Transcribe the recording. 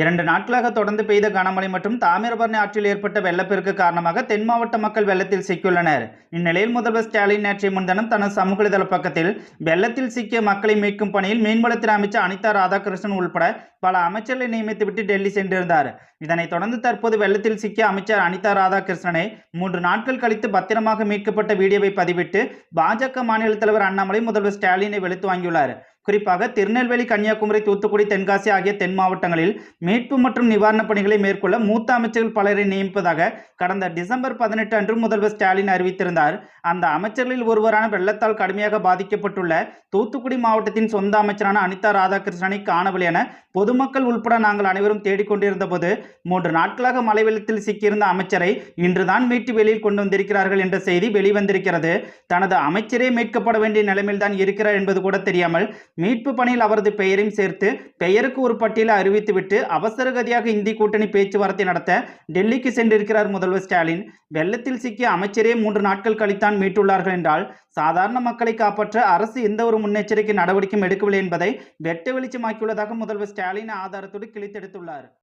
இரண்டு நாட்களாக தொடர்ந்து பெய்த கனமழை மற்றும் தாமிரபரணி ஆற்றில் ஏற்பட்ட வெள்ளப்பெருக்கு காரணமாக தென் மாவட்ட மக்கள் வெள்ளத்தில் சிக்கியுள்ளனர். இந்நிலையில் முதல்வர் ஸ்டாலின் நேற்றைய முன்தினம் தனது சமூக வலைதள பக்கத்தில் வெள்ளத்தில் சிக்கிய மக்களை மீட்கும் பணியில் மீன்வளத்துறை அமைச்சர் அனிதா ராதாகிருஷ்ணன் உள்பட பல அமைச்சர்களை நியமித்துவிட்டு டெல்லி சென்றிருந்தார். இதனைத் தொடர்ந்து தற்போது வெள்ளத்தில் சிக்கிய அமைச்சர் அனிதா ராதாகிருஷ்ணனை மூன்று நாட்கள் கழித்து பத்திரமாக மீட்கப்பட்ட வீடியோவை பதிவிட்டு பாஜக மாநில தலைவர் அண்ணாமலை முதல்வர் ஸ்டாலினை வெளுத்து வாங்கியுள்ளார். குறிப்பாக திருநெல்வேலி கன்னியாகுமரி தூத்துக்குடி தென்காசி ஆகிய தென் மாவட்டங்களில் மீட்பு மற்றும் நிவாரணப் பணிகளை மேற்கொள்ள மூத்த அமைச்சர்கள் பலரை நியமிப்பதாக கடந்த டிசம்பர் பதினெட்டு அன்று முதல்வர் ஸ்டாலின் அறிவித்திருந்தார். அந்த அமைச்சர்களில் ஒருவரான வெள்ளத்தால் கடுமையாக பாதிக்கப்பட்டுள்ள தூத்துக்குடி மாவட்டத்தின் சொந்த அமைச்சரான அனிதா ராதாகிருஷ்ணனை காணவில்லை என பொதுமக்கள் உள்பட நாங்கள் அனைவரும் தேடிக்கொண்டிருந்த போது மூன்று நாட்களாக மழை வெள்ளத்தில் சிக்கியிருந்த அமைச்சரை இன்றுதான் மீட்டு வெளியில் கொண்டு வந்திருக்கிறார்கள் என்ற செய்தி வெளிவந்திருக்கிறது. தனது அமைச்சரே மீட்கப்பட வேண்டிய நிலைமையில்தான் இருக்கிறார் என்பது கூட தெரியாமல் மீட்பு பணியில் அவரது பெயரையும் சேர்த்து பெயருக்கு ஒரு பட்டியலை அறிவித்துவிட்டு அவசரகதியாக இந்தி கூட்டணி பேச்சுவார்த்தை நடத்த டெல்லிக்கு சென்றிருக்கிறார் முதல்வர் ஸ்டாலின். வெள்ளத்தில் சிக்கிய அமைச்சரே மூன்று நாட்கள் கழித்தான் மீட்டுள்ளார்கள் என்றால் சாதாரண மக்களை காப்பாற்ற அரசு எந்த ஒரு முன்னெச்சரிக்கை நடவடிக்கையும் எடுக்கவில்லை என்பதை வெட்ட வெளிச்சமாக்கியுள்ளதாக முதல்வர் ஸ்டாலின் ஆதாரத்தோடு கிழித்தெடுத்துள்ளார்.